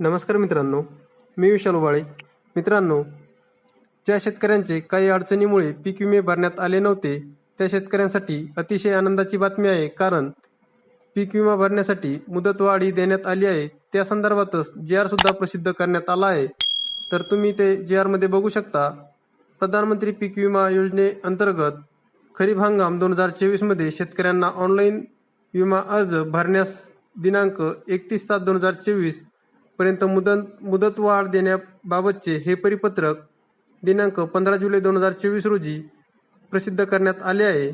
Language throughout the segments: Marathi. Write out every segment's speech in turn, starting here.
नमस्कार मित्रांनो मी विशाल उबाळे. मित्रांनो ज्या शेतकऱ्यांचे काही अडचणीमुळे पीक विमे भरण्यात आले नव्हते त्या शेतकऱ्यांसाठी अतिशय आनंदाची बातमी आहे. कारण पीक विमा भरण्यासाठी मुदतवाढी देण्यात आली आहे. त्या संदर्भातच जी आर सुद्धा प्रसिद्ध करण्यात आला आहे. तर तुम्ही ते जी आरमध्ये बघू शकता. प्रधानमंत्री पीक विमा योजनेअंतर्गत खरीप हंगाम दोन हजार चोवीसमध्ये शेतकऱ्यांना ऑनलाईन विमा अर्ज भरण्यास दिनांक एकतीस सात दोन हजार चोवीस पर्यंत मुदत मुदतवाढ देण्याबाबतचे हे परिपत्रक दिनांक पंधरा जुलै दोन हजार चोवीस रोजी प्रसिद्ध करण्यात आले आहे.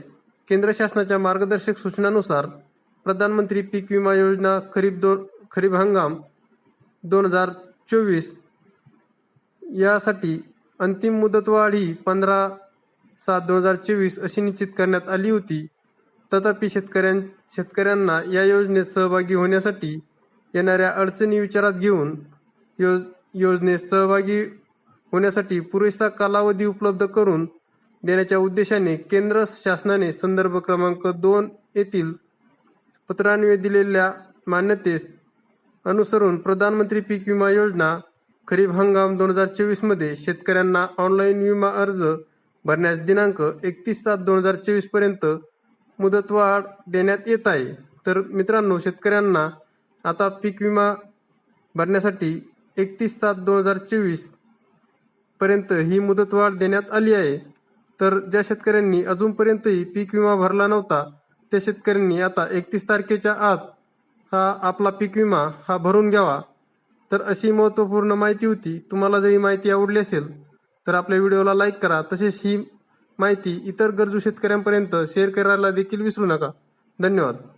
केंद्र शासनाच्या मार्गदर्शक सूचनानुसार प्रधानमंत्री पीक विमा योजना खरीप दोन खरीप हंगाम दोन हजार चोवीस यासाठी अंतिम मुदतवाढ ही पंधरा सात दोन हजार चोवीस अशी निश्चित करण्यात आली होती. तथापि शेतकऱ्यां शेतकऱ्यांना या योजनेत सहभागी होण्यासाठी येणाऱ्या अडचणी विचारात घेऊन योज योजनेत सहभागी होण्यासाठी पुरेसा कालावधी उपलब्ध करून देण्याच्या उद्देशाने केंद्र शासनाने संदर्भ क्रमांक दोन येथील पत्रान्वये दिलेल्या मान्यतेस अनुसरून प्रधानमंत्री पीक विमा योजना खरीप हंगाम दोन हजार चोवीसमध्ये शेतकऱ्यांना ऑनलाईन विमा अर्ज भरण्यास दिनांक एकतीस सात दोन हजार चोवीसपर्यंत मुदतवाढ देण्यात येत आहे. तर मित्रांनो शेतकऱ्यांना आता पीक विमा भरण्यासाठी एकतीस सात दोन हजार चोवीसपर्यंत ही मुदतवाढ देण्यात आली आहे. तर ज्या शेतकऱ्यांनी अजूनपर्यंतही पीक विमा भरला नव्हता त्या शेतकऱ्यांनी आता एकतीस तारखेच्या आत हा आपला पीक विमा हा भरून घ्यावा. तर अशी महत्त्वपूर्ण माहिती होती. तुम्हाला जर ही माहिती आवडली असेल तर आपल्या व्हिडिओला लाईक करा. तसेच ही माहिती इतर गरजू शेतकऱ्यांपर्यंत शेअर करायला देखील विसरू नका. धन्यवाद.